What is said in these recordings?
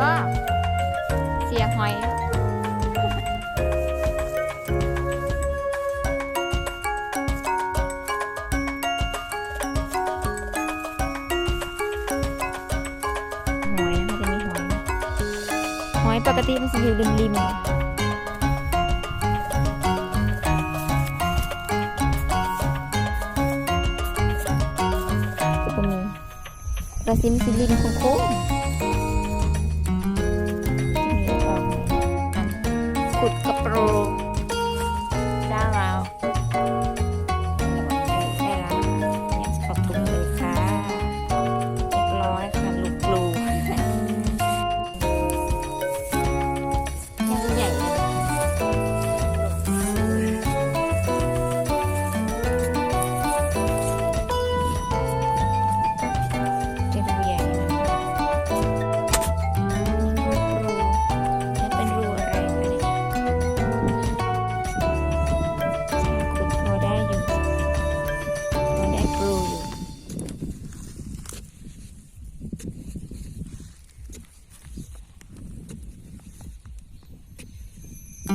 บ่เสียหอยปกติมันจะอยู่ริมริมก็มีราซิมซิลิมโค้ง ขุดกระโปรง ใ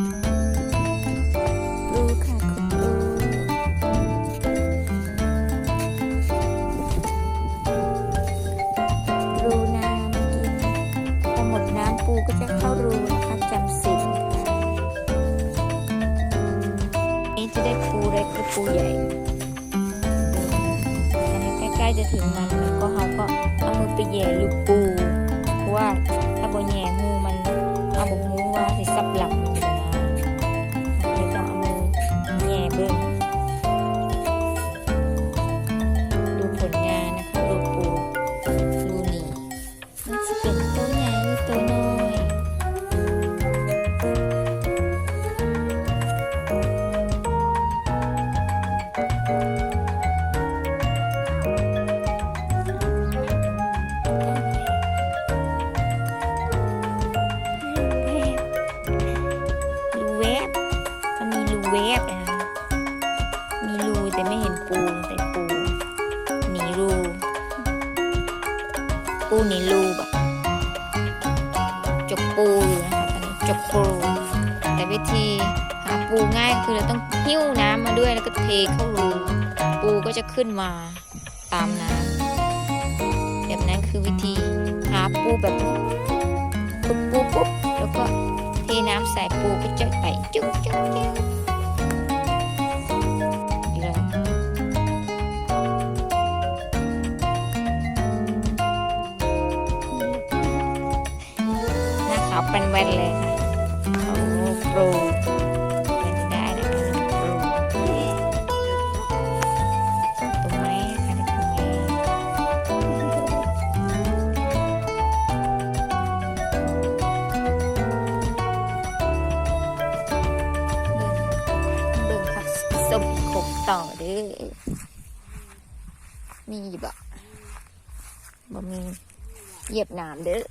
หญ่อันนี้ใกล้ๆจะถึงมันแล้วก็เขาก็เอามือไปแย่ลูกปูเพราะว่าถ้าบ่แย่งู ปูหนีรูแบบจกปูอยู่นะคะตอนนี้จกปู แต่วิธีหาปูง่ายคือเราต้องหิ้วน้ำมาด้วยแล้วก็เทเข้ารู ปูก็จะขึ้นมาตามน้ำแบบนั้นคือวิธีหาปูแบบปุ๊บปุ๊บปุ๊บแล้วก็เทน้ำใส่ปูก็จะไปจุ๊บ หน้าเป็นแว่นเลยค่ะโอ้โปรเป็นได้นะคะโปรตรงไหมคะตรงไหมเบิ่งผักสมขบต่อเด้อมีบ่บ่มีเหยียบนามเด้อ